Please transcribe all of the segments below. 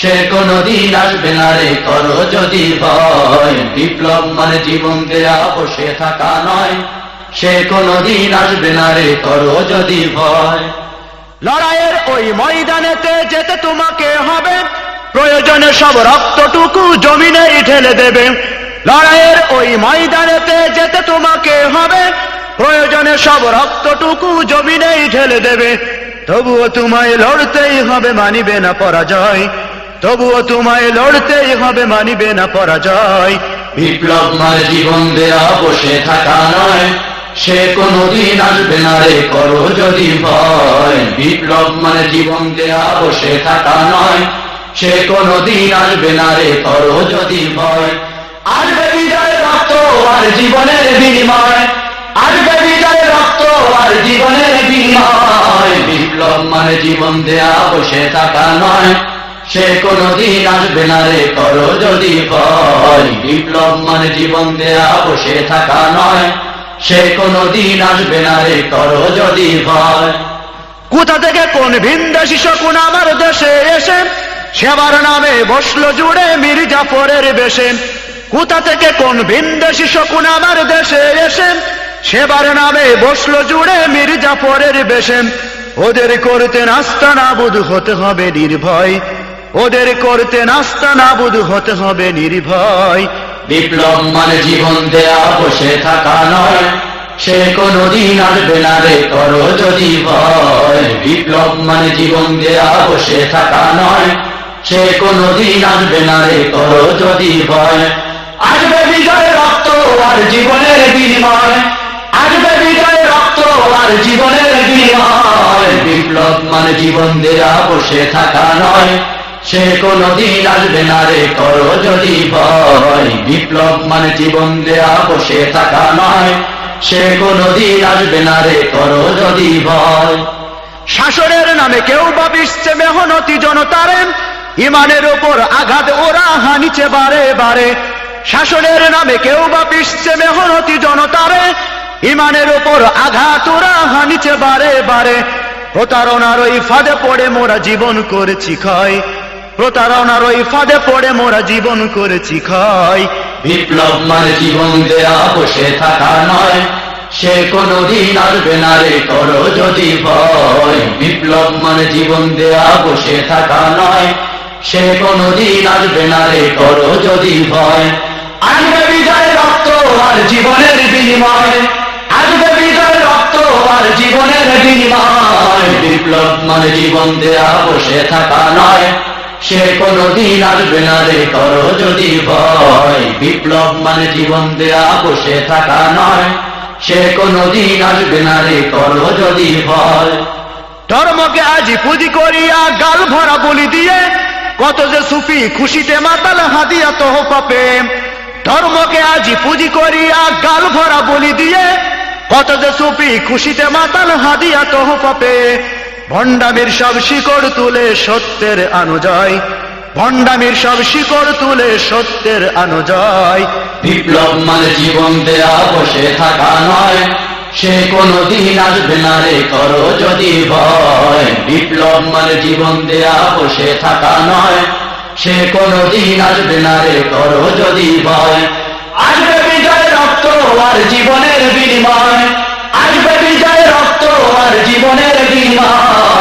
সে কোনো দিন আসবে না রে, করো যদি ভয়। বিপ্লব মানে জীবন দেয়া বসে থাকা নয়। সে কোনো দিন আসবে না রে, করো যদি ভয়। লড়াইয়ের ওই ময়দানেতে যেতে তোমাকে হবে। প্রয়োজনে সব রক্তটুকু জমিনে ঢেলে দেবে। লড়াইয়ের ওই ময়দানেতে যেতে তোমাকে হবে। প্রয়োজনে সব রক্তটুকু জমিনেই ঢেলে দেবে। তবুও তোমায় লড়তেই হবে, মানিবে না পরাজয়। তবুও তোমায় লড়তেই হবে মানিবে না পরাজয়। বিপ্লব মানে জীবন দেয়া বসে থাকা নয়, সে কোনো দিন আসবে না রে করো যদি ভয়। বিপ্লব মানে জীবন দেয়া বসে থাকা নয়, সে কোনো দিন আসবে না রে করো যদি ভয়। আসবে বিজয় রক্ত আর জীবনের বিনিময়, আসবে বিজয় রক্ত আর জীবনের বিনিময়। বিপ্লব মানে জীবন দেয়া বসে থাকা নয় সে কোনো দিন আসবে না রে করো যদি ভয়। বিপ্লব মানে জীবন দেয়া, বসে থাকা নয়। সে কোনো দিন আসবে না রে করো যদি ভয়। কোথা থেকে কোন ভিনদেশি শকুন আমার দেশে এসে? সেবার নামে বসল জুড়ে মির্জাফরের বেশে। কোথা থেকে কোন ভিনদেশি শকুন আমার দেশে এসে? সেবার নামে বসল জুড়ে মির্জাফরের বেশে। ওদের করতে নাস্তা নাবুদ হতে হবে নির্ভয়। ওদের করতে নাস্তা নাবুদ হতে হবে নির্ভয়। বিপ্লব মানে জীবন দেয়া, বসে থাকা নয়। সে কোনো দিন না রে করো যদি ভয়। বিপ্লব মানে জীবন দেয়া, বসে থাকা নয়। সে কোনো দিন না রে করো যদি ভয়। আসবে বিজয় রক্ত আর জীবনের বিনিময়। আসবে বিজয় রক্ত আর জীবনের বিনিময়। বিপ্লব মানে জীবন দেয়া, বসে থাকা নয়। সে কোনো দিন আসবে না রে করো যদি ভয়। বিপ্লব মানে জীবন দেয়া, বসে থাকা নয়। সে কোনো দিন আসবে না রে করো যদি ভয়। শাসনের নামে কেউ বা বিশ্বে মেহনতি জনতারে। ইমানের ওপর আঘাত ওরা হানিছে বারে বারে। শাসনের নামে কেউ বা বিশ্বে মেহনতি জনতারে। ইমানের ওপর আঘাত ওরা হানিছে বারে বারে। প্রতারণার ওই ফাঁদে পড়ে মোরা জীবন করেছি ক্ষয়। প্রতারণার ওই ফাঁদে পড়ে মোরা জীবন করেছি ক্ষয়। বিপ্লব মানে জীবন দেয়া, বসে থাকা নয়। সে কোনো দিন আসবে না রে করো যদি ভয়। বিপ্লব মানে জীবন দেয়া, বসে থাকা নয়। সে কোনো দিন আসবে না রে করো যদি ভয়। আসবে বিজয় রক্ত আর জীবনের বিনিময়। আসবে বিজয় রক্ত আর জীবনের বিনিময়। বিপ্লব মানে জীবন দেয়া, বসে থাকা নয়। সে কোনো দিন আসবে না রে করো যদি ভয়। বিপ্লব মানে জীবন দেয়া, বসে থাকা নয়। সে কোনো দিন আসবে না রে করো যদি ভয়। ধর্মকে আজি পুঁজি করিয়া গাল ভরা বলি দিয়ে, কত যে সুফি খুশিতে মাতাল হাদিয়া তহ পাপে ধর্মকে আজি পুঁজি করিয়া গাল ভরা বলি দিয়ে, কত যে সুফি খুশিতে মাতাল হাদিয়া তহ পাপে ভণ্ডামির সব শিকড় তুলে সত্যের আনুজয়। ভণ্ডামির সব শিকড় তুলে সত্যের আনুজয়। বিপ্লব মানে জীবন দেয়া, বসে থাকা নয়। সে কোনো দিন আসবে না রে, করো যদি ভয়। বিপ্লব মানে জীবন দেয়া, বসে থাকা নয়। সে কোনো দিন আসবে না রে, করো যদি ভয়। আসবে বিজয় রক্ত আর জীবনের বিনিময়।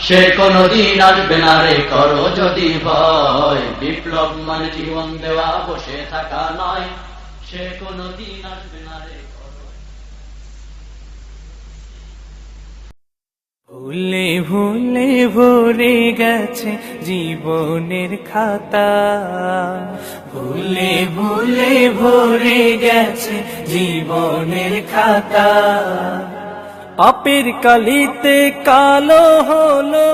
সে কোনদিন আসবে না রে, করো যদি ভয়। বিপ্লব মানে জীবন দেওয়া, বসে থাকা নয়। সে কোনদিন আসবে না রে ভুলে ভুলে ভরে গেছে জীবনের খাতা। ভুলে ভুলে ভরে গেছে জীবনের খাতা। পাপের কালিতে কালো হলো।